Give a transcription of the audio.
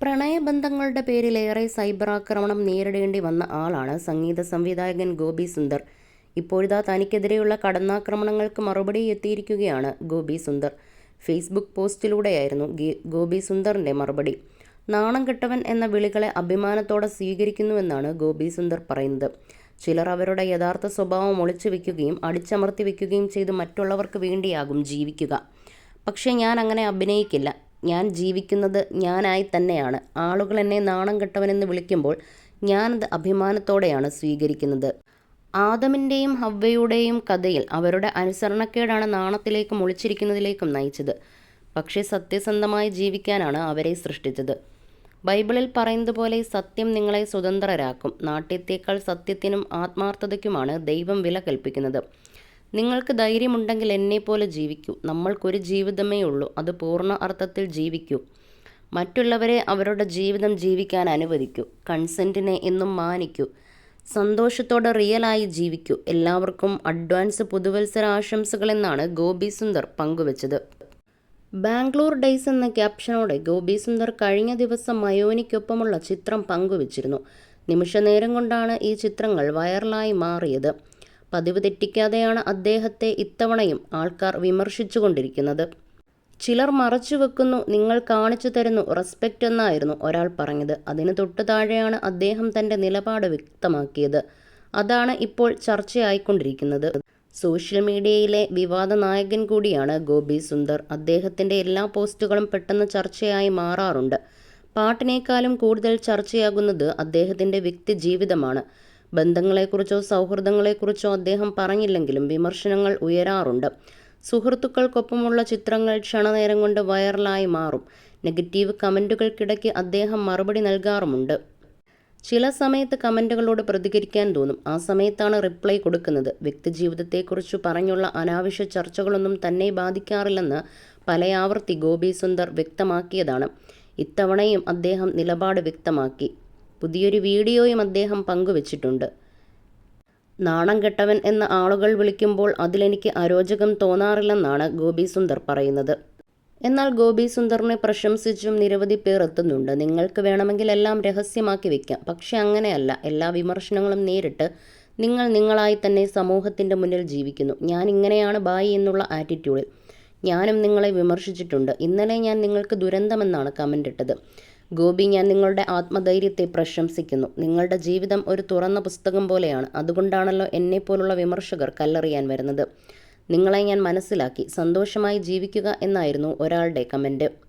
പ്രണയബന്ധങ്ങളുടെ പേരിലേറെ cyber ആക്രമണം നേരിടേണ്ടി വന്ന ആളാണ് സംഗീത സംവിധായകൻ ഗോപി സുന്ദർ. ഇപ്പോഴിതാ തനിക്കെതിരെയുള്ള കടന്നാക്രമണങ്ങൾക്ക് മറുപടി എത്തിയിരിക്കുകയാണ് ഗോപി സുന്ദർ. ഫേസ്ബുക്ക് പോസ്റ്റിലൂടെയായിരുന്നു ഗോപി സുന്ദറിന്റെ മറുപടി. നാണം കെട്ടവൻ എന്ന വിളികളെ അഭിമാനത്തോടെ സ്വീകരിക്കുന്നുവെന്നാണ് ഗോപി സുന്ദർ പറയുന്നത്. ചിലർ അവരുടെ യഥാർത്ഥ സ്വഭാവം ഒളിച്ചു വെക്കുകയും അടിച്ചമർത്തി വെക്കുകയും ചെയ്ത് മറ്റുള്ളവർക്ക് വേണ്ടിയാകും ജീവിക്കുക. പക്ഷേ ഞാൻ അങ്ങനെ അഭിനയിക്കില്ല. ഞാൻ ജീവിക്കുന്നത് ഞാനായി തന്നെയാണ്. ആളുകൾ എന്നെ നാണം കെട്ടവനെന്ന് വിളിക്കുമ്പോൾ ഞാനത് അഭിമാനത്തോടെയാണ് സ്വീകരിക്കുന്നത്. ആദമിന്റെയും ഹവ്വയുടെയും കഥയിൽ അവരുടെ അനുസരണക്കേടാണ് നാണത്തിലേക്കും ഒളിച്ചിരിക്കുന്നതിലേക്കും നയിച്ചത്. പക്ഷേ സത്യസന്ധമായി ജീവിക്കാനാണ് അവരെ സൃഷ്ടിച്ചത്. ബൈബിളിൽ പറയുന്നത് പോലെ സത്യം നിങ്ങളെ സ്വതന്ത്രരാക്കും. നാട്യത്തേക്കാൾ സത്യത്തിനും ആത്മാർത്ഥതയ്ക്കുമാണ് ദൈവം വില കൽപ്പിക്കുന്നത്. നിങ്ങൾക്ക് ധൈര്യമുണ്ടെങ്കിൽ എന്നെപ്പോലെ ജീവിക്കൂ. നമ്മൾക്കൊരു ജീവിതമേ ഉള്ളൂ. അത് പൂർണ അർത്ഥത്തിൽ ജീവിക്കൂ. മറ്റുള്ളവരെ അവരുടെ ജീവിതം ജീവിക്കാൻ അനുവദിക്കൂ. കൺസെന്റിനെ എന്നും മാനിക്കൂ. സന്തോഷത്തോടെ റിയലായി ജീവിക്കൂ. എല്ലാവർക്കും അഡ്വാൻസ് പുതുവത്സര ആശംസകൾ എന്നാണ് ഗോപി സുന്ദർ പങ്കുവച്ചത്. ബാംഗ്ലൂർ ഡേയ്സ് എന്ന ക്യാപ്ഷനോടെ ഗോപി സുന്ദർ കഴിഞ്ഞ ദിവസം മയോനിക്കൊപ്പമുള്ള ചിത്രം പങ്കുവച്ചിരുന്നു. നിമിഷനേരം കൊണ്ടാണ് ഈ ചിത്രങ്ങൾ വൈറലായി മാറിയത്. പതിവ് തെറ്റിക്കാതെയാണ് അദ്ദേഹത്തെ ഇത്തവണയും ആൾക്കാർ വിമർശിച്ചുകൊണ്ടിരിക്കുന്നത്. ചിലർ മറച്ചു വെക്കുന്നു നിങ്ങൾ കാണിച്ചു തരുന്നു റെസ്പെക്റ്റ് എന്നായിരുന്നു ഒരാൾ പറഞ്ഞത്. അതിന് തൊട്ടു താഴെയാണ് അദ്ദേഹം തന്റെ നിലപാട് വ്യക്തമാക്കിയത്. അതാണ് ഇപ്പോൾ ചർച്ചയായിക്കൊണ്ടിരിക്കുന്നത്. സോഷ്യൽ മീഡിയയിലെ വിവാദ നായകൻ കൂടിയാണ് ഗോപി സുന്ദർ. അദ്ദേഹത്തിന്റെ എല്ലാ പോസ്റ്റുകളും പെട്ടെന്ന് ചർച്ചയായി മാറാറുണ്ട്. പാട്ടിനേക്കാളും കൂടുതൽ ചർച്ചയാകുന്നത് അദ്ദേഹത്തിന്റെ വ്യക്തി ജീവിതമാണ്. ബന്ധങ്ങളെക്കുറിച്ചോ സൗഹൃദങ്ങളെക്കുറിച്ചോ അദ്ദേഹം പറഞ്ഞില്ലെങ്കിലും വിമർശനങ്ങൾ ഉയരാറുണ്ട്. സുഹൃത്തുക്കൾക്കൊപ്പമുള്ള ചിത്രങ്ങൾ ക്ഷണനേരം കൊണ്ട് വൈറലായി മാറും. നെഗറ്റീവ് കമന്റുകൾക്കിടയ്ക്ക് അദ്ദേഹം മറുപടി നൽകാറുമുണ്ട്. ചില സമയത്ത് കമന്റുകളോട് പ്രതികരിക്കാൻ തോന്നും. ആ സമയത്താണ് റിപ്ലൈ കൊടുക്കുന്നത്. വ്യക്തിജീവിതത്തെക്കുറിച്ച് പറഞ്ഞുള്ള അനാവശ്യ ചർച്ചകളൊന്നും തന്നെ ബാധിക്കാറില്ലെന്ന് പലയാവർത്തി ഗോപി സുന്ദർ വ്യക്തമാക്കിയതാണ്. ഇത്തവണയും അദ്ദേഹം നിലപാട് വ്യക്തമാക്കി. പുതിയൊരു വീഡിയോയും അദ്ദേഹം പങ്കുവച്ചിട്ടുണ്ട്. നാണം കെട്ടവൻ എന്ന ആളുകൾ വിളിക്കുമ്പോൾ അതിലെനിക്ക് അരോചകം തോന്നാറില്ലെന്നാണ് ഗോപി സുന്ദർ പറയുന്നത്. എന്നാൽ ഗോപി സുന്ദറിനെ പ്രശംസിച്ചും നിരവധി പേർ എത്തുന്നുണ്ട്. നിങ്ങൾക്ക് വേണമെങ്കിൽ എല്ലാം രഹസ്യമാക്കി വെക്കാം. പക്ഷെ അങ്ങനെയല്ല. എല്ലാ വിമർശനങ്ങളും നേരിട്ട് നിങ്ങൾ നിങ്ങളായി തന്നെ സമൂഹത്തിന്റെ മുന്നിൽ ജീവിക്കുന്നു. ഞാൻ ഇങ്ങനെയാണ് ബായി എന്നുള്ള ആറ്റിറ്റ്യൂഡിൽ. ഞാനും നിങ്ങളെ വിമർശിച്ചിട്ടുണ്ട്. ഇന്നലെ ഞാൻ നിങ്ങൾക്ക് ദുരന്തമെന്നാണ് കമന്റ് ഇട്ടത്. ഗോപി ഞാൻ നിങ്ങളുടെ ആത്മധൈര്യത്തെ പ്രശംസിക്കുന്നു. നിങ്ങളുടെ ജീവിതം ഒരു തുറന്ന പുസ്തകം പോലെയാണ്. അതുകൊണ്ടാണല്ലോ എന്നെപ്പോലുള്ള വിമർശകർ കല്ലെറിയാൻ വരുന്നത്. നിങ്ങളെ ഞാൻ മനസ്സിലാക്കി സന്തോഷമായി ജീവിക്കുക എന്നായിരുന്നു ഒരാളുടെ കമന്റ്